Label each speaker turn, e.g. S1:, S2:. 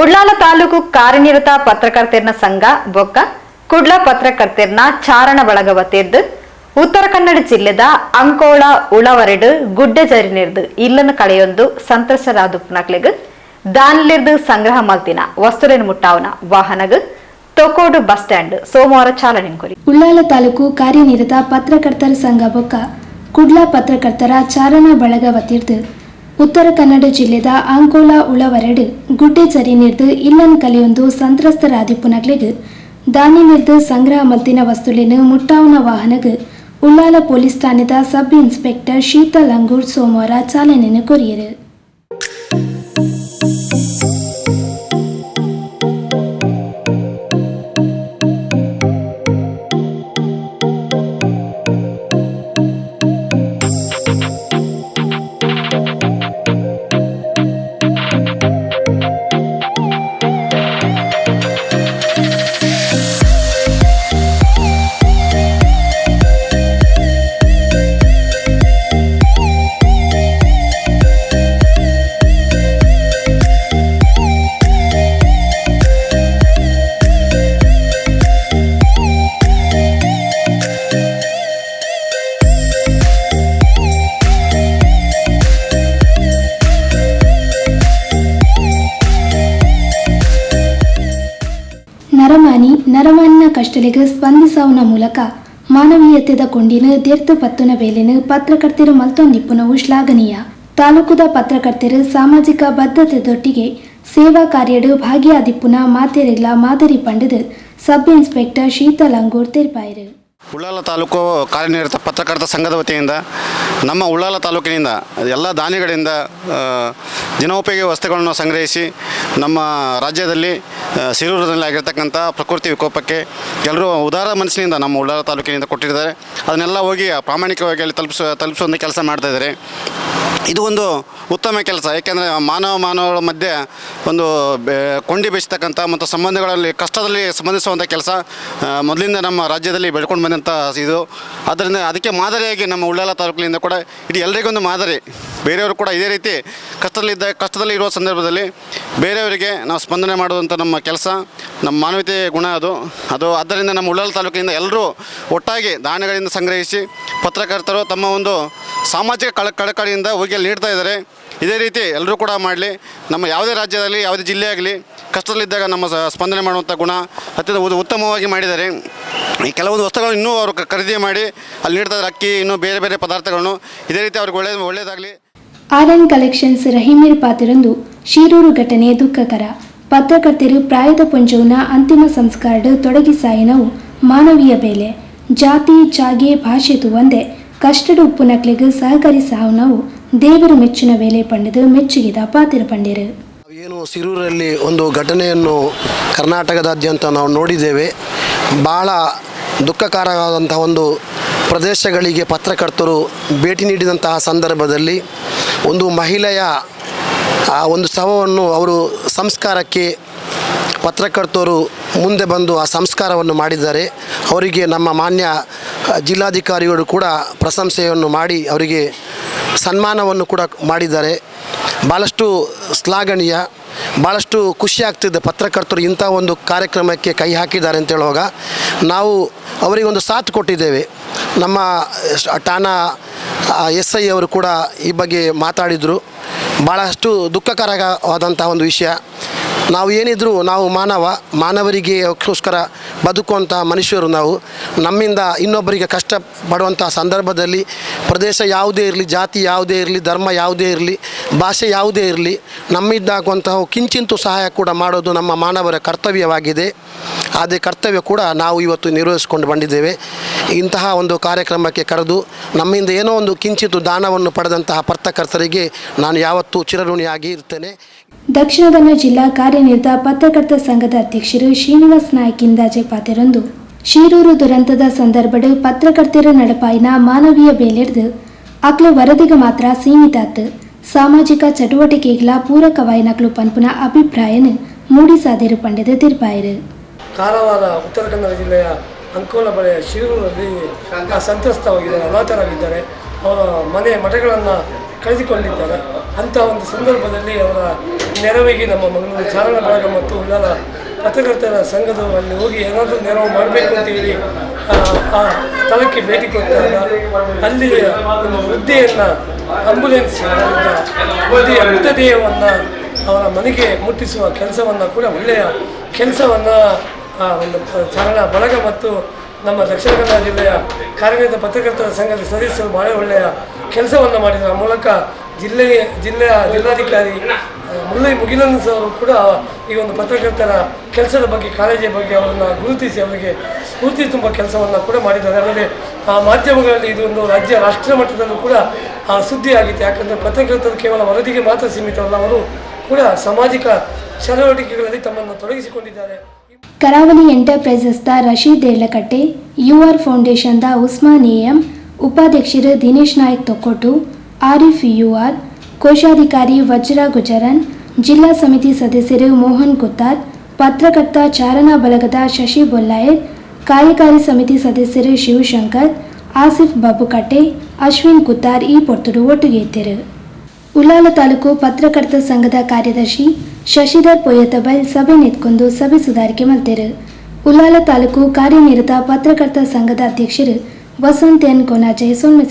S1: ಉಳ್ಳಾಲ ತಾಲೂಕು ಕಾರ್ಯನಿರತ ಪತ್ರಕರ್ತೆರ್ನ ಸಂಘ, ಬೊಕ್ಕ, ಕುಡ್ಲ ಪತ್ರಕರ್ತೆರ್ನ ಚಾರಣ ಬಳಗ ವತಿರ್ದು ಉತ್ತರ ಕನ್ನಡ ಜಿಲ್ಲೆದ ಅಂಕೋಳ ಉಳವರೆಡ್ ಗುಡ್ಡ ಜರಿನಿರ್ದು ಇಲ್ಲನ ಕಡೆಯೊಂದು ಸಂತ್ರಸ್ತರಾದುಪ್ಪನಕ್ಲೆಗ್ ದಾನಿಲಿರ್ದು ಸಂಗ್ರಹ ಮಲ್ತಿನ, ವಸ್ತುರೇನ್ ಮುಟ್ಟಾವನ ವಾಹನಗ್, ತೊಕೋಡು ಬಸ್ ಸ್ಟ್ಯಾಂಡ್, ಸೋಮವಾರ ಚಾಲನೆ ಕೊರಿ.
S2: ಉಳ್ಳಾಲ ತಾಲೂಕು ಕಾರ್ಯನಿರತ ಪತ್ರಕರ್ತರ ಸಂಘ ಬೊಕ್ಕ, ಕುಡ್ಲ ಪತ್ರಕರ್ತರ ಚಾರಣ ಬಳಗ ವತಿರ್ದು ಉತ್ತರ ಕನ್ನಡ ಜಿಲ್ಲೆದ ಆಂಕೋಲ ಉಳವರಡು ಗುಡ್ಡೆ ಚರಿನಿರ್ದು ಇಲ್ಲನ್ ಕಲಿಯೊಂದು ಸಂತ್ರಸ್ತರಾದಿಪ್ಪುನಗ್ಲೆಗ್ ದಾನಿ ನಿರ್ದು ಸಂಗ್ರಹ ಮಲ್ತಿನ ವಸ್ತುಲಿನ ಮುಟ್ಟಾವನ ವಾಹನಗ್, ಉಳ್ಳಾಲ ಪೊಲೀಸ್ ಠಾಣೆದ ಸಬ್ ಇನ್ಸ್ಪೆಕ್ಟರ್ ಶೀತಲ್ ಅಂಗೂರ್ ಸೋಮವಾರ ಚಾಲನೆಯನ್ನು ಕೊರಿಯರು. ಕಷ್ಟಲಿಗೆ ಸ್ಪಂದಿಸವನ ಮೂಲಕ ಮಾನವೀಯತೆದ ಕೊಂಡಿನ ದೇರ್ತು ಪತ್ತುನ ಬೇಲಿನ ಪತ್ರಕರ್ತರ ಮಲ್ತೊಂದಿಪ್ಪುನವು ಶ್ಲಾಘನೀಯ ತಾಲೂಕುದ ಪತ್ರಕರ್ತರು ಸಾಮಾಜಿಕ ಬದ್ಧತೆದೊಟ್ಟಿಗೆ ಸೇವಾ ಕಾರ್ಯಡು ಭಾಗಿಯಾದಿಪ್ಪುನ ಮಾತೆರೆಗ್ಲ ಮಾದರಿ ಪಂಡದು ಸಬ್ ಇನ್ಸ್ಪೆಕ್ಟರ್ ಶೀತಲ್ ಅಂಗೂರ್ ತೆರ್ಪಾಯಿರು
S3: ಉಳ್ಳಾಲ ತಾಲೂಕು ಕಾರ್ಯನಿರತ ಪತ್ರಕರ್ತ ಸಂಘದ ವತಿಯಿಂದ ನಮ್ಮ ಉಳ್ಳಾಲ ತಾಲೂಕಿನಿಂದ ಎಲ್ಲ ದಾನಿಗಳಿಂದ ದಿನೋಪಯೋಗಿ ವಸ್ತುಗಳನ್ನು ಸಂಗ್ರಹಿಸಿ ನಮ್ಮ ರಾಜ್ಯದಲ್ಲಿ ಆ, ಸಿರೂರಿನಲ್ಲಿ ಆಗಿರ್ತಕ್ಕಂಥ ಪ್ರಕೃತಿ ವಿಕೋಪಕ್ಕೆ ಎಲ್ಲರೂ ಉದಾರ ಮನಸ್ಸಿನಿಂದ ನಮ್ಮ ಉಳ್ಳಾರ ತಾಲೂಕಿನಿಂದ ಕೊಟ್ಟಿದ್ದಾರೆ. ಅದನ್ನೆಲ್ಲ ಹೋಗಿ ಪ್ರಾಮಾಣಿಕವಾಗಿ ಅಲ್ಲಿ ತಲುಪಿಸೋ ತಲುಪಿಸುವಂಥ ಕೆಲಸ ಮಾಡ್ತಾ ಇದ್ದಾರೆ. ಇದು ಒಂದು ಉತ್ತಮ ಕೆಲಸ. ಏಕೆಂದರೆ ಮಾನವ ಮಾನವಗಳ ಮಧ್ಯೆ ಒಂದು ಕೊಂಡಿ ಬೆಚ್ಚತಕ್ಕಂಥ ಮತ್ತು ಸಂಬಂಧಗಳಲ್ಲಿ ಕಷ್ಟದಲ್ಲಿ ಸಂಬಂಧಿಸುವಂಥ ಕೆಲಸ ಮೊದಲಿಂದ ನಮ್ಮ ರಾಜ್ಯದಲ್ಲಿ ಬೆಳ್ಕೊಂಡು ಬಂದಂಥ ಇದು. ಆದ್ದರಿಂದ ಅದಕ್ಕೆ ಮಾದರಿಯಾಗಿ ನಮ್ಮ ಉಳ್ಳಾಲ ತಾಲೂಕಿನಿಂದ ಕೂಡ ಇಡೀ ಎಲ್ಲರಿಗೊಂದು ಮಾದರಿ. ಬೇರೆಯವರು ಕೂಡ ಇದೇ ರೀತಿ ಕಷ್ಟದಲ್ಲಿದ್ದ ಕಷ್ಟದಲ್ಲಿ ಇರುವ ಸಂದರ್ಭದಲ್ಲಿ ಬೇರೆಯವರಿಗೆ ನಾವು ಸ್ಪಂದನೆ ಮಾಡುವಂಥ ನಮ್ಮ ಕೆಲಸ, ನಮ್ಮ ಮಾನವೀಯತೆ ಗುಣ ಅದು. ಅದು ಆದ್ದರಿಂದ ನಮ್ಮ ಉಳ್ಳಾಲ ತಾಲೂಕಿನಿಂದ ಎಲ್ಲರೂ ಒಟ್ಟಾಗಿ ದಾನಗಳಿಂದ ಸಂಗ್ರಹಿಸಿ ಪತ್ರಕರ್ತರು ತಮ್ಮ ಒಂದು ಸಾಮಾಜಿಕ ಕಳ ಕಳಕಳಿಯಿಂದ ಹೋಗಿ ನೀಡ್ತಾ ಇದ್ದಾರೆ. ಇದೇ ರೀತಿ ಎಲ್ಲರೂ ಕೂಡ ಮಾಡಲಿ. ನಮ್ಮ ಯಾವುದೇ ರಾಜ್ಯದಲ್ಲಿ, ಯಾವುದೇ ಜಿಲ್ಲೆ ಆಗಲಿ ಕಷ್ಟದಲ್ಲಿದ್ದಾಗ ನಮ್ಮ ಸ್ಪಂದನೆ ಮಾಡುವಂಥ ಗುಣ ಅತ್ಯಂತ ಉತ್ತಮವಾಗಿ ಮಾಡಿದ್ದಾರೆ. ಈ ಕೆಲವೊಂದು ವಸ್ತುಗಳನ್ನು ಇನ್ನೂ ಅವರು ಖರೀದಿ ಮಾಡಿ ಅಲ್ಲಿ ನೀಡ್ತಾ ಇದ್ದಾರೆ. ಅಕ್ಕಿ, ಇನ್ನೂ ಬೇರೆ ಬೇರೆ ಪದಾರ್ಥಗಳನ್ನು. ಇದೇ ರೀತಿ ಅವ್ರಿಗೆ ಒಳ್ಳೆ ಒಳ್ಳೆಯದಾಗಲಿ.
S2: ಆರ್ ಎನ್ ಕಲೆಕ್ಷನ್ಸ್ ರಹಿಮೀರ್ ಪಾತ್ರರಂದು ಶಿರೂರು ಘಟನೆ ದುಃಖಕರ. ಪತ್ರಕರ್ತರು ಪ್ರಾಯದ ಪುಂಜವನ ಅಂತಿಮ ಸಂಸ್ಕಾರದ ತೊಡಗಿ ಸಾಯಿನವು ಮಾನವೀಯ ಬೆಲೆ. ಜಾತಿ, ಜಾಗೆ, ಭಾಷೆ ಒಂದೇ ಕಷ್ಟದ ಉಪ್ಪುನಕ್ಲೆಗ್ ಸಹಕಾರಿ ಸಾವನವು ದೇವರ ಮೆಚ್ಚಿನ ವೇಲೆ ಪಂಡಿದು ಮೆಚ್ಚುಗಿದ ಪಾತಿರ ಪಂಡಿರು.
S4: ಏನು ಸಿರೂರಲ್ಲಿ ಒಂದು ಘಟನೆಯನ್ನು ಕರ್ನಾಟಕದಾದ್ಯಂತ ನಾವು ನೋಡಿದ್ದೇವೆ. ಭಾಳ ದುಃಖಕರವಾದಂಥ ಒಂದು ಪ್ರದೇಶಗಳಿಗೆ ಪತ್ರಕರ್ತರು ಭೇಟಿ ನೀಡಿದಂತಹ ಸಂದರ್ಭದಲ್ಲಿ ಒಂದು ಮಹಿಳೆಯ, ಆ, ಒಂದು ಶವವನ್ನು ಅವರು ಸಂಸ್ಕಾರಕ್ಕೆ ಪತ್ರಕರ್ತರು ಮುಂದೆ ಬಂದು ಆ ಸಂಸ್ಕಾರವನ್ನು ಮಾಡಿದ್ದಾರೆ. ಅವರಿಗೆ ನಮ್ಮ ಮಾನ್ಯ ಜಿಲ್ಲಾಧಿಕಾರಿಗಳು ಕೂಡ ಪ್ರಶಂಸೆಯನ್ನು ಮಾಡಿ ಅವರಿಗೆ ಸನ್ಮಾನವನ್ನು ಕೂಡ ಮಾಡಿದ್ದಾರೆ. ಭಾಳಷ್ಟು ಶ್ಲಾಘನೀಯ ಭಾಳಷ್ಟು ಖುಷಿ ಆಗ್ತಿದೆ ಪತ್ರಕರ್ತರು ಇಂಥ ಒಂದು ಕಾರ್ಯಕ್ರಮಕ್ಕೆ ಕೈ ಹಾಕಿದ್ದಾರೆ ಅಂತ ಹೇಳುವಾಗ ನಾವು ಅವರಿಗೆ ಒಂದು ಸಾಥ್ ಕೊಟ್ಟಿದ್ದೇವೆ. ನಮ್ಮ ಠಾಣಾ ಎಸ್ ಐ ಅವರು ಕೂಡ ಈ ಬಗ್ಗೆ ಮಾತಾಡಿದರು. ಭಾಳಷ್ಟು ದುಃಖಕರವಾದಂಥ ಒಂದು ವಿಷಯ. ನಾವು ಏನಿದ್ರು ನಾವು ಮಾನವ ಮಾನವರಿಗೆ ಮಾನವರಿಗೆಗೋಸ್ಕರ ಬದುಕುವಂಥ ಮನುಷ್ಯರು ನಾವು. ನಮ್ಮಿಂದ ಇನ್ನೊಬ್ಬರಿಗೆ ಕಷ್ಟ ಪಡುವಂಥ ಸಂದರ್ಭದಲ್ಲಿ ಪ್ರದೇಶ ಯಾವುದೇ ಇರಲಿ, ಜಾತಿ ಯಾವುದೇ ಇರಲಿ, ಧರ್ಮ ಯಾವುದೇ ಇರಲಿ, ಭಾಷೆ ಯಾವುದೇ ಇರಲಿ ನಮ್ಮಿಂದ ಕಿಂಚಿಂತೂ ಕಿಂಚಿಂತು ಸಹಾಯ ಕೂಡ ಮಾಡೋದು ನಮ್ಮ ಮಾನವರ ಕರ್ತವ್ಯವಾಗಿದೆ. ಅದೇ ಕರ್ತವ್ಯ ಕೂಡ ನಾವು ಇವತ್ತು ನಿರ್ವಹಿಸಿಕೊಂಡು ಬಂದಿದ್ದೇವೆ. ಇಂತಹ ಒಂದು ಕಾರ್ಯಕ್ರಮಕ್ಕೆ ಕರೆದು ನಮ್ಮಿಂದ ಏನೋ ಒಂದು ಕಿಂಚಿತ್ತು ದಾನವನ್ನು ಪಡೆದಂತಹ ಪತ್ರಕರ್ತರಿಗೆ ನಾನು ಯಾವತ್ತೂ ಚಿರಋಣಿಯಾಗಿ ಇರ್ತೇನೆ.
S2: ದಕ್ಷಿಣ ಕನ್ನಡ ಜಿಲ್ಲಾ ಕಾರ್ಯನಿರತ ಪತ್ರಕರ್ತ ಸಂಘದ ಅಧ್ಯಕ್ಷರು ಶ್ರೀನಿವಾಸ್ ನಾಯ್ಕ್ ಇಂದಾಜೆ ಪಾತ್ರರಂದು ಶೀರೂರು ದುರಂತದ ಸಂದರ್ಭಡು ಪತ್ರಕರ್ತರ ನಡಪಾಯಿನ ಮಾನವೀಯ ಬೇಲೆಡ್ದು ಅಕ್ಲು ವರದಿಗೆ ಮಾತ್ರ ಸೀಮಿತಾತ್ ಸಾಮಾಜಿಕ ಚಟುವಟಿಕೆಗಳ ಪೂರಕವಾಯಿನಕ್ಲು ಪನ್ಪುನ ಅಭಿಪ್ರಾಯನ ಮೂಡಿಸಾದಿರು ಪಂಡಿತ ತಿರ್ಪಾಯರು.
S5: ಕಾರವಾರ ಉತ್ತರ ಕನ್ನಡ ಜಿಲ್ಲೆಯ ಅಂಕೋಲ ಬಳೆಯ ಶಿರೂರಲ್ಲಿ ಸಂತ್ರಸ್ತವಾಗಿದ್ದಾರೆ ಅನಾಥರಾಗಿದ್ದಾರೆ. ಅವರ ಮನೆ ಮಠಗಳನ್ನು ಕಳೆದುಕೊಂಡಿದ್ದಾರೆ. ಅಂಥ ಒಂದು ಸಂದರ್ಭದಲ್ಲಿ ಅವರ ನೆರವಿಗೆ ನಮ್ಮ ಮಂಗಳೂರು ಚಾರಣ ಬಳಗ ಮತ್ತು ಉಳ್ಳಾಲ ಪತ್ರಕರ್ತರ ಸಂಘದವರಲ್ಲಿ ಹೋಗಿ ಏನಾದರೂ ನೆರವು ಮಾಡಬೇಕು ಅಂತೇಳಿ ಆ, ಸ್ಥಳಕ್ಕೆ ಭೇಟಿ ಕೊಟ್ಟಾಗ ಅಲ್ಲಿ ಒಂದು ವೃದ್ಧೆಯನ್ನು ಆಂಬುಲೆನ್ಸ್ ವೃದ್ಧೆಯ ಮೃತದೇಹವನ್ನು ಅವರ ಮನೆಗೆ ಮುಟ್ಟಿಸುವ ಕೆಲಸವನ್ನು ಕೂಡ ಒಳ್ಳೆಯ ಕೆಲಸವನ್ನು ಒಂದು ಚಾರಣ ಬಳಗ ಮತ್ತು ನಮ್ಮ ದಕ್ಷಿಣ ಕನ್ನಡ ಜಿಲ್ಲೆಯ ಕಾರ್ಯನಿರತ ಪತ್ರಕರ್ತರ ಸಂಘದ ಸದಸ್ಯರು ಭಾಳ ಒಳ್ಳೆಯ ಕೆಲಸವನ್ನು ಮಾಡಿದರ. ಮೂಲಕ ಜಿಲ್ಲೆಯ ಜಿಲ್ಲೆಯ ಜಿಲ್ಲಾಧಿಕಾರಿ ಮುಲ್ಲೈ ಮುಗಿಲನ್ ಅವರು ಕೂಡ ಈ ಒಂದು ಪತ್ರಕರ್ತರ ಕೆಲಸದ ಬಗ್ಗೆ ಕಾಳಜಿಯ ಬಗ್ಗೆ ಅವರನ್ನು ಗುರುತಿಸಿ ಅವರಿಗೆ ಸ್ಫೂರ್ತಿ ತುಂಬ ಕೆಲಸವನ್ನು ಕೂಡ ಮಾಡಿದ್ದಾರೆ. ಆ ಮಾಧ್ಯಮಗಳಲ್ಲಿ ಇದೊಂದು ರಾಜ್ಯ ರಾಷ್ಟ್ರ ಮಟ್ಟದಲ್ಲೂ ಕೂಡ ಸುದ್ದಿ ಆಗಿತ್ತು ಯಾಕಂದರೆ ಪತ್ರಕರ್ತರು ಕೇವಲ ವರದಿಗೆ ಮಾತ್ರ ಸೀಮಿತವಲ್ಲ ಅವರು ಕೂಡ ಸಾಮಾಜಿಕ ಚಟುವಟಿಕೆಗಳಲ್ಲಿ ತಮ್ಮನ್ನು ತೊಡಗಿಸಿಕೊಂಡಿದ್ದಾರೆ.
S2: ಕರಾವಳಿ ಎಂಟರ್ಪ್ರೈಸಸ್ದ ರಶೀದ್ ಏಲಕಟ್ಟೆ ಯು ಆರ್ ಫೌಂಡೇಶನ್ದ ಉಸ್ಮಾನ್ ಎಎಂ, ಉಪಾಧ್ಯಕ್ಷರು ದಿನೇಶ್ ನಾಯಕ್ ತೊಕ್ಕೊಟ್ಟು, ಆರಿಫ್ ಯು ಆರ್ ಕೋಶಾಧಿಕಾರಿ ವಜ್ರ ಗುಜರನ್, ಜಿಲ್ಲಾ ಸಮಿತಿ ಸದಸ್ಯರು ಮೋಹನ್ ಕುತ್ತಾರ್ ಪತ್ರಕರ್ತ ಚಾರಣಾ ಬಳಗದ ಶಶಿ ಬೊಲ್ಲಾಯತ್ ಕಾರ್ಯಕಾರಿ ಸಮಿತಿ ಸದಸ್ಯರು ಶಿವಶಂಕರ್, ಆಸಿಫ್ ಬಾಬುಕಟ್ಟೆ, ಅಶ್ವಿನ್ ಕುತ್ತಾರ್ ಈ ಪೊರ್ತರು ಒಟ್ಟಿಗೆ ಇದ್ದರು. ಉಳ್ಳಾಲ ತಾಲೂಕು ಪತ್ರಕರ್ತ ಸಂಘದ ಕಾರ್ಯದರ್ಶಿ ಶಶಿಧರ್ ಪೊಯ್ಯತಬೈಲ್ ಸಭೆ ನಿಂತ್ಕೊಂಡು ಸಭೆ ಸುಧಾರಿಕೆ ಮಾಡ್ತಾರೆ. ಉಲಾಲ ತಾಲೂಕು ಕಾರ್ಯನಿರತ ಪತ್ರಕರ್ತ ಸಂಘದ ಅಧ್ಯಕ್ಷರು ವಸಂತ್ ಎನ್ ಕೊನಾಜೆ ಸೊನ್ನೆ